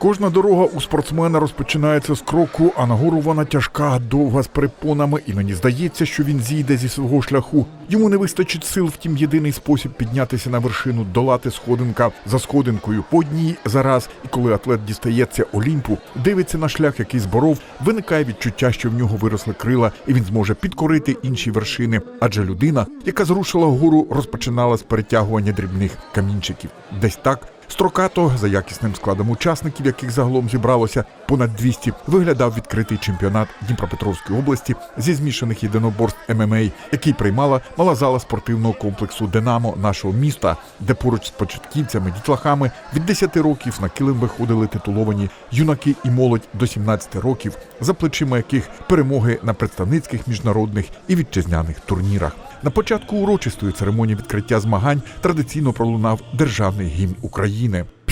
Кожна дорога у спортсмена розпочинається з кроку, а нагору вона тяжка, довга з перепонами, і мені здається, що він зійде зі свого шляху. Йому не вистачить сил, втім, єдиний спосіб піднятися на вершину, долати сходинка за сходинкою по одній за раз. І коли атлет дістається Олімпу, дивиться на шлях, який зборов, виникає відчуття, що в нього виросли крила, і він зможе підкорити інші вершини. Адже людина, яка зрушила гору, розпочинала з перетягування дрібних камінчиків. Десь так. Строкато, за якісним складом учасників, яких загалом зібралося понад 200, виглядав відкритий чемпіонат Дніпропетровської області зі змішаних єдиноборств ММА, який приймала мала зала спортивного комплексу Динамо нашого міста, де поруч з початківцями, дітлахами від 10 років на килим виходили титуловані юнаки і молодь до 17 років, за плечима яких перемоги на представницьких міжнародних і вітчизняних турнірах. На початку урочистої церемонії відкриття змагань традиційно пролунав державний гімн України.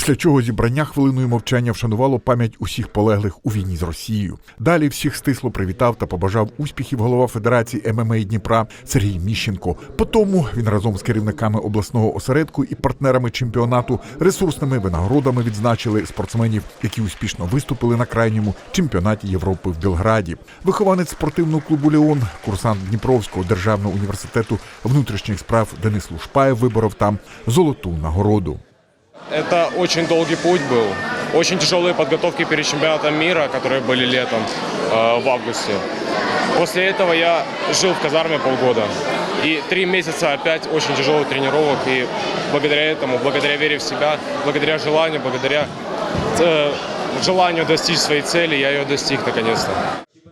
Після чого зібрання хвилиною мовчання вшанувало пам'ять усіх полеглих у війні з Росією. Далі всіх стисло привітав та побажав успіхів голова Федерації ММА Дніпра Сергій Міщенко. Потому він разом з керівниками обласного осередку і партнерами чемпіонату ресурсними винагородами відзначили спортсменів, які успішно виступили на крайньому чемпіонаті Європи в Белграді. Вихованець спортивного клубу Леон, курсант Дніпровського державного університету внутрішніх справ Денис Лушпаєв виборов там золоту нагороду. Это очень долгий путь был. Очень тяжелые подготовки перед чемпионатом мира, которые были летом э, в августе. После этого я жил в казарме полгода. И три месяца опять очень тяжелых тренировок. И благодаря этому, благодаря вере в себя, благодаря желанию, благодаря э, желанию достичь своей цели, я ее достиг наконец-то.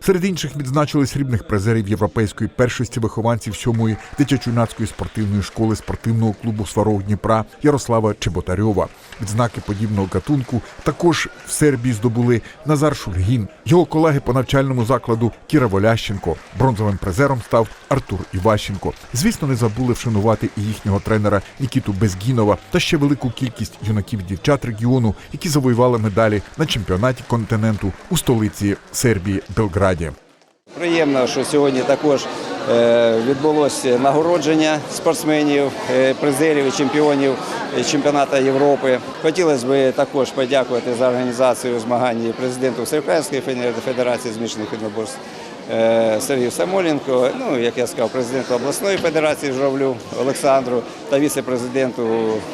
Серед інших відзначили срібних призерів європейської першості вихованців сьомої дитячо-юнацької спортивної школи спортивного клубу Сварог Дніпра Ярослава Чеботарьова. Відзнаки подібного гатунку також в Сербії здобули Назар Шульгін, його колеги по навчальному закладу Кіра Волященко. Бронзовим призером став Артур Іващенко. Звісно, не забули вшанувати і їхнього тренера Нікіту Безгінова та ще велику кількість юнаків і дівчат регіону, які завоювали медалі на чемпіонаті континенту у столиці Сербії Белграді. Приємно, що сьогодні також е, відбулося нагородження спортсменів, е, призерів і чемпіонів чемпіонату Європи. Хотілося б також подякувати за організацію змагань президенту Всеукраїнської федерації змішаних відноборств е, Сергію Самоленко, ну, як я сказав, президенту обласної федерації Журавлю Олександру та віце-президенту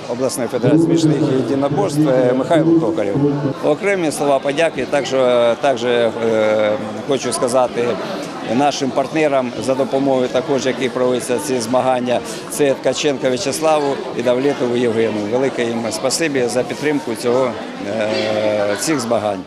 обласної федерації змішаних єдиноборств е, Михайлу Токарєву. Окремі слова подяки також, також е, хочу сказати нашим партнерам за допомогою, також які проводяться ці змагання. Це Ткаченка В'ячеславу і Давлетову Євгену. Велике їм спасибі за підтримку цього е, цих змагань.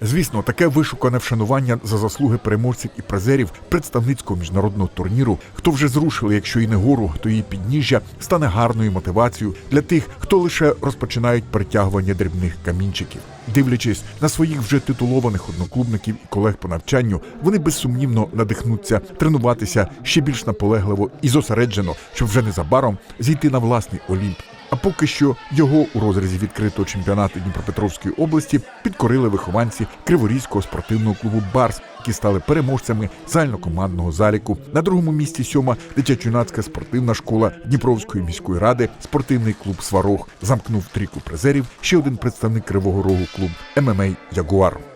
Звісно, таке вишукане вшанування за заслуги переможців і призерів представницького міжнародного турніру, хто вже зрушили, якщо і не гору, то її підніжжя стане гарною мотивацією для тих, хто лише розпочинають перетягування дрібних камінчиків. Дивлячись на своїх вже титулованих одноклубників і колег по навчанню, вони безсумнівно надихнуться тренуватися ще більш наполегливо і зосереджено, щоб вже незабаром зійти на власний олімп. А поки що його у розрізі відкритого чемпіонату Дніпропетровської області підкорили вихованці Криворізького спортивного клубу Барс, які стали переможцями загальнокомандного заліку. На другому місці сьома дитячо-юнацька спортивна школа Дніпровської міської ради, спортивний клуб Сварог замкнув трійку призерів. Ще один представник Кривого Рогу клуб ММА Ягуар.